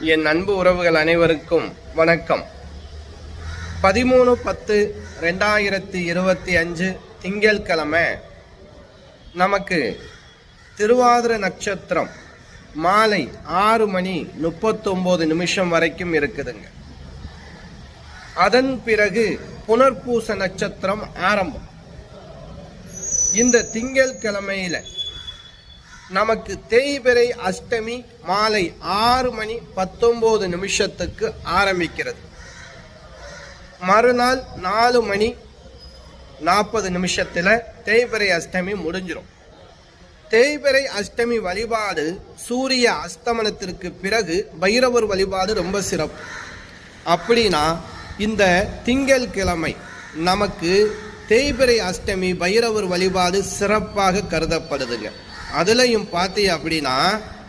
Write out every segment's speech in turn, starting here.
என் அன்பு உறவுகள் அனைவருக்கும் வணக்கம். பதிமூணு பத்து ரெண்டாயிரத்தி இருபத்தி அஞ்சு திங்கட்கிழமை நமக்கு திருவாதிர நட்சத்திரம் மாலை ஆறு மணி முப்பத்தொம்போது நிமிஷம் வரைக்கும் இருக்குதுங்க. அதன் பிறகு புனர்பூச நட்சத்திரம் ஆரம்பம். இந்த திங்கட்கிழமையில நமக்கு தேய்பிறை அஷ்டமி மாலை ஆறு மணி பத்தொன்பது நிமிஷத்துக்கு ஆரம்பிக்கிறது. மறுநாள் நாலு மணி நாற்பது நிமிஷத்தில் தேய்பிறை அஷ்டமி முடிஞ்சிடும் தேய்பிறை அஷ்டமி வழிபாடு சூரிய அஸ்தமனத்திற்கு பிறகு பைரவர் வழிபாடு ரொம்ப சிறப்பு. அப்படின்னா இந்த திங்கட்கிழமை நமக்கு தேய்பிறை அஷ்டமி பைரவர் வழிபாடு சிறப்பாக கருதப்படுதுங்க. அதுலையும் பார்த்தீங்க அப்படின்னா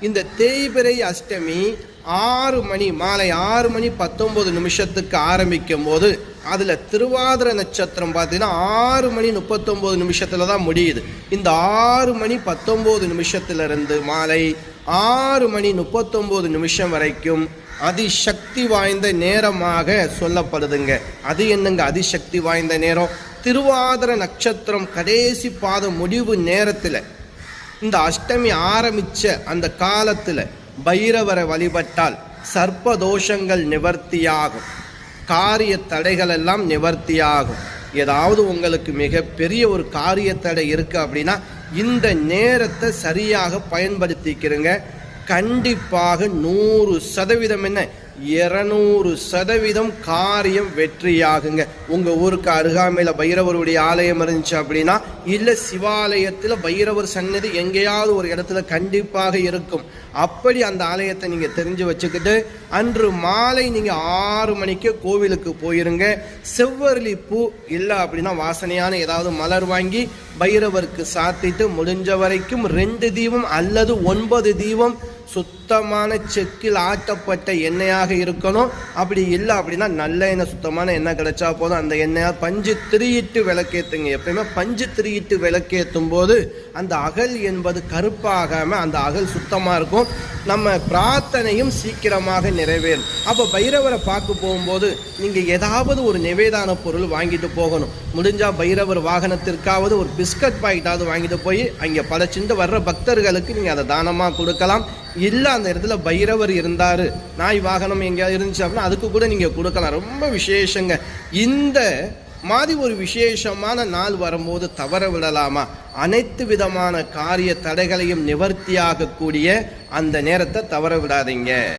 இந்த தேய்பிரை அஷ்டமி ஆறு மணி மாலை ஆறு மணி பத்தொம்போது நிமிஷத்துக்கு ஆரம்பிக்கும் போது அதில் திருவாதிர நட்சத்திரம் பார்த்தீங்கன்னா ஆறு மணி முப்பத்தொம்போது நிமிஷத்தில் தான் முடியுது. இந்த ஆறு மணி பத்தொம்போது நிமிஷத்திலிருந்து மாலை ஆறு மணி முப்பத்தொம்போது நிமிஷம் வரைக்கும் அதிசக்தி வாய்ந்த நேரமாக சொல்லப்படுதுங்க. அது என்னங்க அதிசக்தி வாய்ந்த நேரம்? திருவாதிர நட்சத்திரம் கடைசி பாத முடிவு நேரத்தில் இந்த அஷ்டமி ஆரம்பித்த அந்த காலத்தில் பைரவரை வழிபட்டால் சர்ப்ப தோஷங்கள் நிவர்த்தியாகும். காரிய தடைகள் எல்லாம் நிவர்த்தியாகும். ஏதாவது உங்களுக்கு மிகப்பெரிய ஒரு காரிய தடை இருக்குது அப்படின்னா இந்த நேரத்தை சரியாக பயன்படுத்திக்கிறங்க. கண்டிப்பாக நூறு சதவீதம் என்ன? இருநூறு சதவீதம் காரியம் வெற்றியாகுங்க. உங்கள் ஊருக்கு அருகாமையில் பைரவருடைய ஆலயம் இருந்துச்சு அப்படின்னா இல்லை சிவாலயத்தில் பைரவர் சன்னதி எங்கேயாவது ஒரு இடத்துல கண்டிப்பாக இருக்கும். அப்படி அந்த ஆலயத்தை நீங்கள் தெரிஞ்சு வச்சுக்கிட்டு அன்று மாலை நீங்கள் ஆறு மணிக்கு கோவிலுக்கு போயிருங்க. செவ்வரளி பூ இல்லை அப்படின்னா வாசனையான ஏதாவது மலர் வாங்கி பைரவருக்கு சாத்திட்டு முடிஞ்ச வரைக்கும் ரெண்டு தீபம் அல்லது ஒன்பது தீபம் சுத்தமான செக்கில் ஆட்டப்பட்ட எண்ணெயாக இருக்கணும். அப்படி இல்லை அப்படின்னா நல்ல எண்ணெய் சுத்தமான எண்ணெய் கிடைச்சா போதும். அந்த எண்ணெயாக பஞ்சு திரியிட்டு விளக்கேற்றுங்க எப்பயுமே பஞ்சு திரியிட்டு விளக்கேற்றும் போது அந்த அகல் என்பது கருப்பாகாமல் அந்த அகல் சுத்தமாக இருக்கும். நம்ம பிரார்த்தனையும் சீக்கிரமாக நிறைவேறும். அப்போ பைரவரை பார்க்க போகும்போது நீங்கள் ஏதாவது ஒரு நிவேதான பொருள் வாங்கிட்டு போகணும். முடிஞ்சால் பைரவர் வாகனத்திற்காவது ஒரு பிஸ்கட் பாக்கெட்டாவது வாங்கிட்டு போய் அங்கே படைச்சிட்டு வர்ற பக்தர்களுக்கு நீங்கள் அதை தானமாக கொடுக்கலாம். இல்லை அந்த இடத்துல பைரவர் இருந்தார். நாய் வாகனம் எங்கேயாவது இருந்துச்சு அப்படின்னா அதுக்கு கூட நீங்கள் கொடுக்கலாம். ரொம்ப விசேஷங்க. இந்த மாதிரி ஒரு விசேஷமான நாள் வரும்போது தவற விடலாமா? அனைத்து விதமான காரிய தடைகளையும் நிவர்த்தியாகக்கூடிய அந்த நேரத்தை தவற விடாதீங்க.